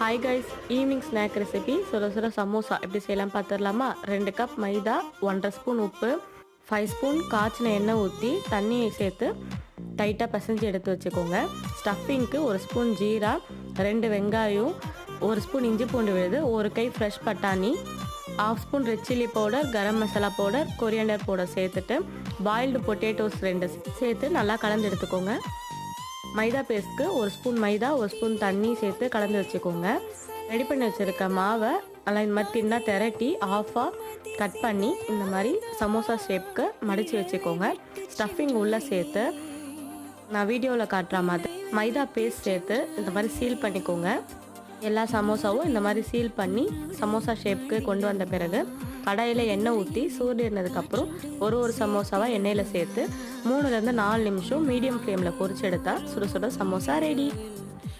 Hi guys evening snack recipe சுட சுட சமோசா. எப்படி செய்யலாம் பார்த்துடலாமா ரெண்டு கப் மைதா ஒன்றரை ஸ்பூன் உப்பு ஃபைவ் ஸ்பூன் காய்ச்சின எண்ணெய் ஊற்றி தண்ணியை சேர்த்து டைட்டாக பிசைஞ்சு எடுத்து வச்சுக்கோங்க. ஸ்டஃபிங்க்கு ஒரு ஸ்பூன் ஜீரா ரெண்டு வெங்காயம் ஒரு ஸ்பூன் இஞ்சி பூண்டு விழுது ஒரு கை ஃப்ரெஷ் பட்டாணி half spoon red chilli powder garam masala powder coriander powder சேர்த்துட்டு பாயில்டு பொட்டேட்டோஸ் ரெண்டு சேர்த்து நல்லா கலந்து எடுத்துக்கோங்க. மைதா பேஸ்ட்க்கு ஒரு ஸ்பூன் மைதா ஒரு ஸ்பூன் தண்ணி சேர்த்து கலந்து வச்சுக்கோங்க. ரெடி பண்ணி வச்சுருக்க மாவை நல்லா இந்த மாதிரி தின்னா திரட்டி ஆஃபாக கட் பண்ணி இந்த மாதிரி சமோசா ஷேப்க்கு மடித்து வச்சுக்கோங்க. ஸ்டஃபிங் உள்ளே சேர்த்து நான் வீடியோவில் காட்டுற மாதிரி மைதா பேஸ்ட் சேர்த்து இந்த மாதிரி சீல் பண்ணிக்கோங்க. எல்லா சமோசாவும் இந்த மாதிரி சீல் பண்ணி சமோசா ஷேப்க்கு கொண்டு வந்த பிறகு கடாயில் எண்ணெய் ஊற்றி சூடினதுக்கப்புறம் ஒரு ஒரு சமோசாவாக எண்ணெயில் சேர்த்து மூணுலேருந்து நாலு நிமிஷம் மீடியம் ஃப்ளேமில் பொறிச்சு எடுத்தால் சுட சுட சமோசா ரெடி